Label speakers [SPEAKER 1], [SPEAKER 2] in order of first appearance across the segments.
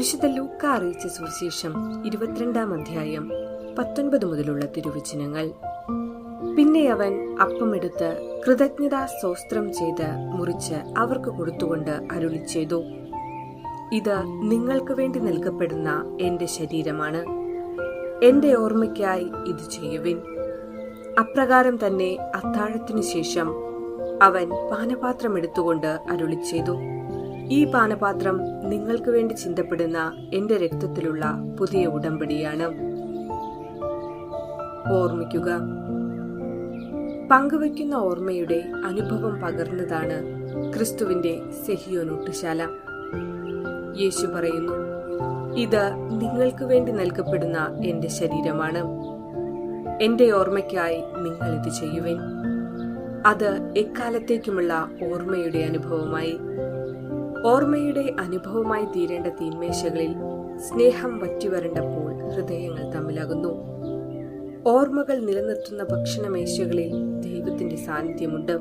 [SPEAKER 1] വിശുദ്ധ ലൂക്ക അറിയിച്ച സുവിശേഷം ഇരുപത്തിരണ്ടാം അധ്യായം പത്തൊൻപത് മുതലുള്ള തിരുവചനങ്ങൾ. പിന്നെ അവൻ അപ്പമെടുത്ത് കൃതജ്ഞതാ സ്തോത്രം ചെയ്ത് മുറിച്ച് അവർക്ക് കൊടുത്തുകൊണ്ട് അരുളി ചെയ്തു. ഇത് നിങ്ങൾക്ക് വേണ്ടി നൽകപ്പെടുന്ന എന്റെ ശരീരമാണ്. എന്റെ ഓർമ്മയ്ക്കായി ഇത് ചെയ്യുവിൻ. അപ്രകാരം തന്നെ അത്താഴത്തിനു ശേഷം അവൻ പാനപാത്രം എടുത്തുകൊണ്ട് അരുളി ചെയ്തു. ഈ പാനപാത്രം നിങ്ങൾക്ക് വേണ്ടി ചിന്തപ്പെടുന്ന എന്റെ രക്തത്തിലുള്ള പുതിയ ഉടമ്പടിയാണ്. ഓർമ്മിക്കുക പങ്കുവയ്ക്കുന്ന ഓർമ്മയുടെ അനുഭവം പകർന്നതാണ് ക്രിസ്തുവിന്റെ സെഹിയോനൂട്ടുശാല. യേശു പറയുന്നു ഇത് നിങ്ങൾക്ക് വേണ്ടി നൽകപ്പെടുന്ന എന്റെ ശരീരമാണ്. എന്റെ ഓർമ്മയ്ക്കായി നിങ്ങൾ ഇത് ചെയ്യുവിൻ. അത് എക്കാലത്തേക്കുമുള്ള ഓർമ്മയുടെ അനുഭവമായി ഓർമ്മയുടെ അനുഭവമായി തീരേണ്ട തീന്മേശകളിൽ സ്നേഹം വറ്റിവരണ്ടപ്പോൾ ഹൃദയങ്ങൾ തമ്മിലകുന്നു. ഓർമ്മകൾ നിലനിർത്തുന്ന ഭക്ഷണമേശകളിൽ ദൈവത്തിന്റെ സാന്നിധ്യമുണ്ട്.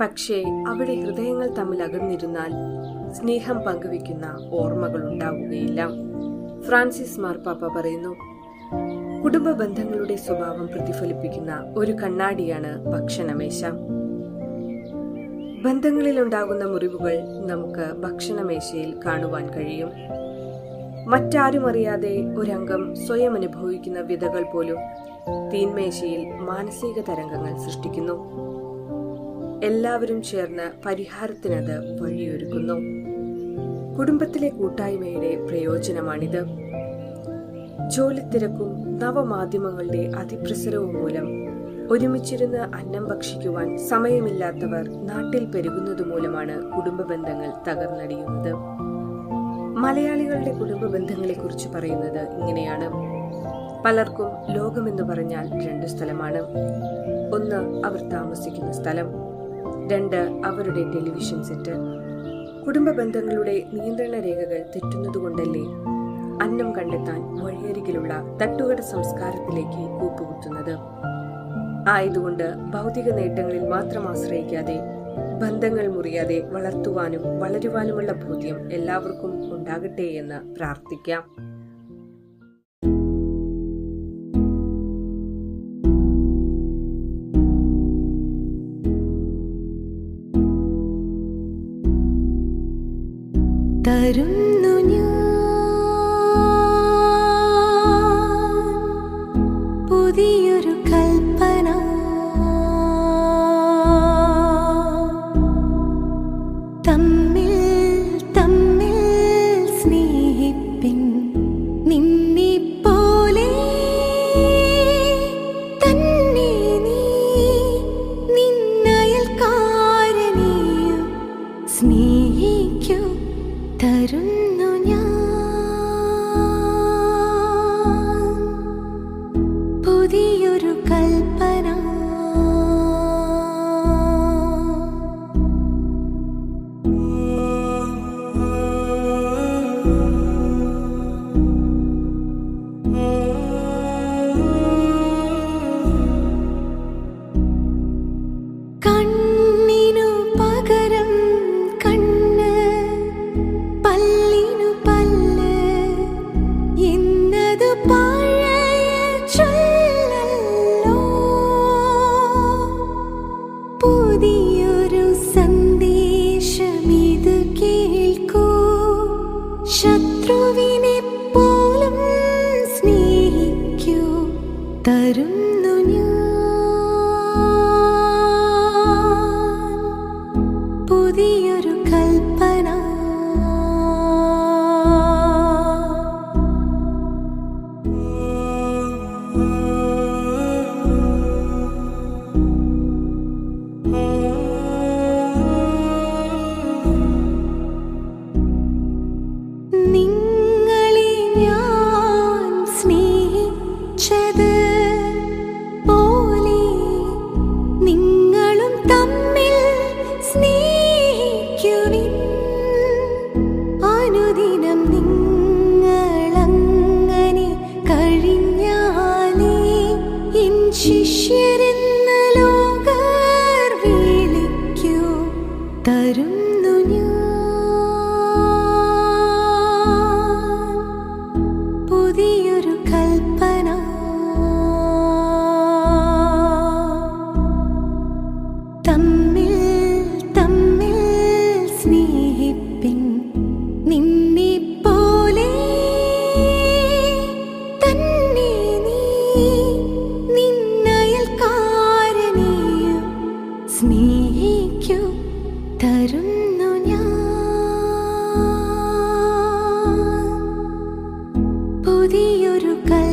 [SPEAKER 1] പക്ഷേ അവിടെ ഹൃദയങ്ങൾ തമ്മിൽ അകന്നിരുന്നാൽ സ്നേഹം പങ്കുവെക്കുന്ന ഓർമ്മകൾ ഉണ്ടാവുകയില്ല. ഫ്രാൻസിസ് മാർപ്പാപ്പ പറയുന്നു കുടുംബ ബന്ധങ്ങളുടെ സ്വഭാവം പ്രതിഫലിപ്പിക്കുന്ന ഒരു കണ്ണാടിയാണ് ഭക്ഷണമേശ. ബന്ധങ്ങളിൽ ഉണ്ടാകുന്ന മുറിവുകൾ നമുക്ക് ഭക്ഷണമേശയിൽ കാണുവാൻ കഴിയും. മറ്റാരും അറിയാതെ ഒരംഗം സ്വയം അനുഭവിക്കുന്ന വിധകൾ പോലും തീന്മേശയിൽ മാനസിക തരംഗങ്ങൾ സൃഷ്ടിക്കുന്നു. എല്ലാവരും ചേർന്ന് പരിഹാരത്തിനത് വഴിയൊരുക്കുന്നു. കുടുംബത്തിലെ കൂട്ടായ്മയുടെ പ്രയോജനമാണിത്. ജോലിത്തിരക്കും നവമാധ്യമങ്ങളുടെ അതിപ്രസരവും മൂലം ഒരുമിച്ചിരുന്ന് അന്നം ഭക്ഷിക്കുവാൻ സമയമില്ലാത്തവർ നാട്ടിൽ പെരുകുന്നത് മൂലമാണ് കുടുംബ ബന്ധങ്ങൾ തകർന്നടിയുന്നത്. മലയാളികളുടെ കുടുംബ ബന്ധങ്ങളെ കുറിച്ച് പറയുന്നത് ഇങ്ങനെയാണ്. പലർക്കും ലോകമെന്ന് പറഞ്ഞാൽ രണ്ട് സ്ഥലമാണ്. ഒന്ന് അവർ താമസിക്കുന്ന സ്ഥലം രണ്ട് അവരുടെ ടെലിവിഷൻ സെറ്റ്. കുടുംബ ബന്ധങ്ങളുടെ നിയന്ത്രണ രേഖകൾ തെറ്റുന്നതുകൊണ്ടല്ലേ അന്നം കണ്ടെത്താൻ വഴിയരികിലുള്ള തട്ടുകട സംസ്കാരത്തിലേക്ക് കൂപ്പുകുത്തുന്നത്? ആയതുകൊണ്ട് ഭൗതിക നേട്ടങ്ങളിൽ മാത്രം ആശ്രയിക്കാതെ ബന്ധങ്ങൾ മുറിയാതെ വളർത്തുവാനും വളരുവാനുമുള്ള ബോധ്യം എല്ലാവർക്കും ഉണ്ടാകട്ടെ എന്ന് പ്രാർത്ഥിക്കാം.
[SPEAKER 2] തരുന്നു തരുന്നു ഞാൻ. Oh. she shit. പുതിയൊരു കൽ